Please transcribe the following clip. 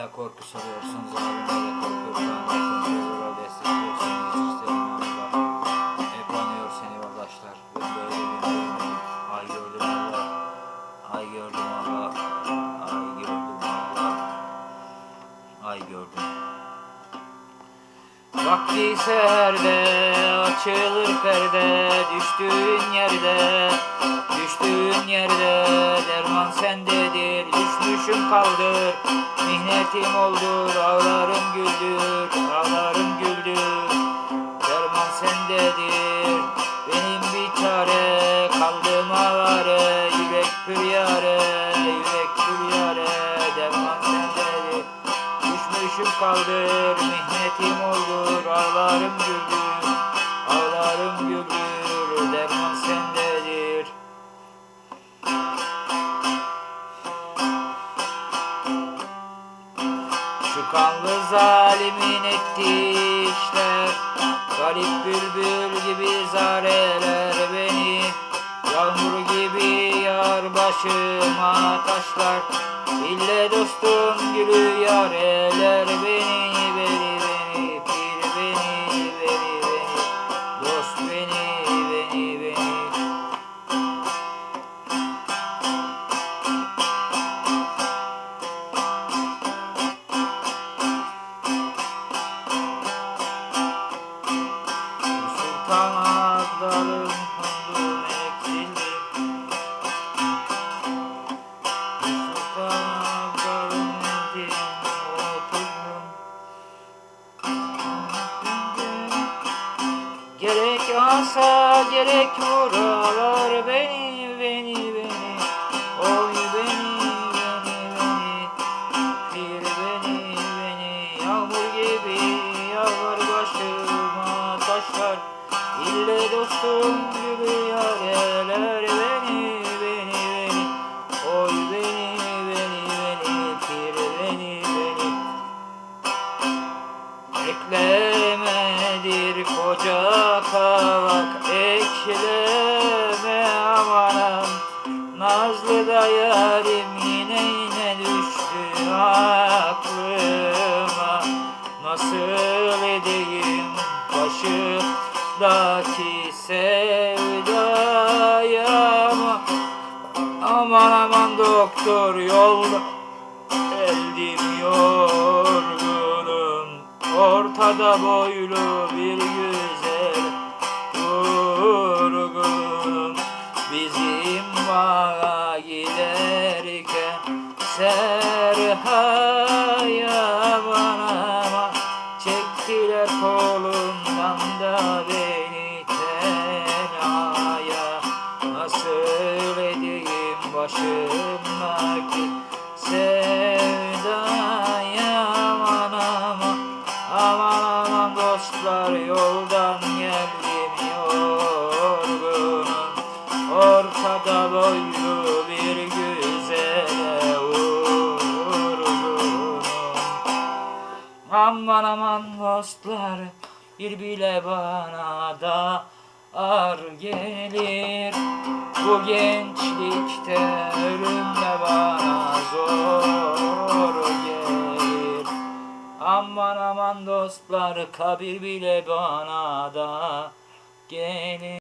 hala korku sarıyorsunuz. Abim hala korkuyor şu anda. Ey seherde açılır perde Düştüğün yerde Düştüğün yerde Derman sendedir Düşmüşüm kaldır. Mihnetim oldur Ağlarım güldür Ağlarım güldür. Derman sendedir kaldır Mihnetim olur Ağlarım güldür Ağlarım güldür Derman sendedir. Şu kanlı zalimin ettiği işler Garip bülbül gibi zareler beni. Yağmur gibi yağar başıma taşlar İlle dostum gülü yareler beni beni beni Pir beni beni beni. Dost beni beni beni. Sultan Abdal'ın Asa gerek vuralar beni beni beni. Oy beni beni beni. Bir beni beni. Yağmur gibi yağar başıma taşlar. İlle dostum kavak Ekleme amanım Nazlı da yarim yine yine düştü aklıma. Nasıl edeyim başımdaki sevdaya ama? Aman aman doktor yolda Eldim yorgunum. Ortada boylu bir güzel Aman aman dostlar bir bile bana da ar gelir. Bu gençlikte ölüm de bana zor gelir. Aman aman dostlar kabir bile bana da gelir